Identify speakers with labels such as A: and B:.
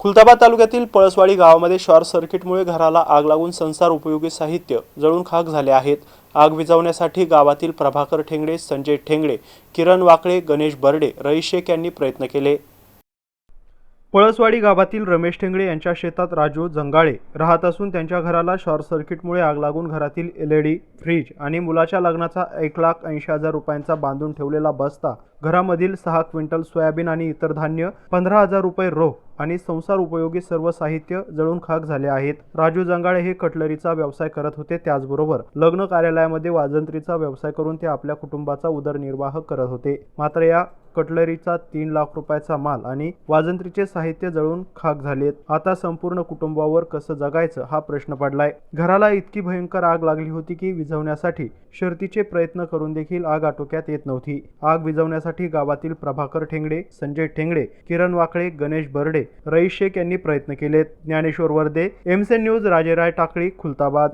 A: खुलताबाद तालुक्यातील पळसवाडी गावामध्ये शॉर्ट सर्किटमुळे घराला आग लागून संसार उपयोगी साहित्य जळून खाक झाले आहेत. आग विझवण्यासाठी गावातील प्रभाकर ठेंगडे संजय ठेंगडे किरण वाकळे गणेश बर्डे रईस शेख यांनी प्रयत्न केले. पळसवाडी गावातील रमेश ठेंगडे यांच्या शेतात राजू जंगाळे राहत असून त्यांच्या घराला शॉर्ट सर्किटमुळे आग लागून घरातील एल ई डी फ्रीज आणि मुलाच्या लग्नाचा एक लाख ऐंशी हजार रुपयांचा बांधून ठेवलेला बस्ता घरामधील सहा क्विंटल सोयाबीन आणि इतर धान्य पंधरा हजार रुपये रोख आणि संसार उपयोगी सर्व साहित्य जळून खाक झाले आहेत. राजू जंगाळे हे कटलरीचा व्यवसाय करत होते त्याचबरोबर लग्न कार्यालयामध्ये वाजंत्रीचा व्यवसाय करून ते आपल्या कुटुंबाचा उदरनिर्वाह करत होते. मात्र या कटलरीचा तीन लाख रुपयाचा माल आणि वाजंत्रीचे साहित्य जळून खाक झालेत. आता संपूर्ण कुटुंबावर कसं जगायचं हा प्रश्न पडलाय. घराला इतकी भयंकर आग लागली होती की विझवण्यासाठी शर्तीचे प्रयत्न करून देखील आग आटोक्यात येत नव्हती. आग विझवण्यासाठी गावातील प्रभाकर ठेंगडे संजय ठेंगडे किरण वाकळे गणेश बर्डे रईस शेख यांनी प्रयत्न केलेत. ज्ञानेश्वर वर्दे एमसेन न्यूज राजेराय टाकळी खुलताबाद.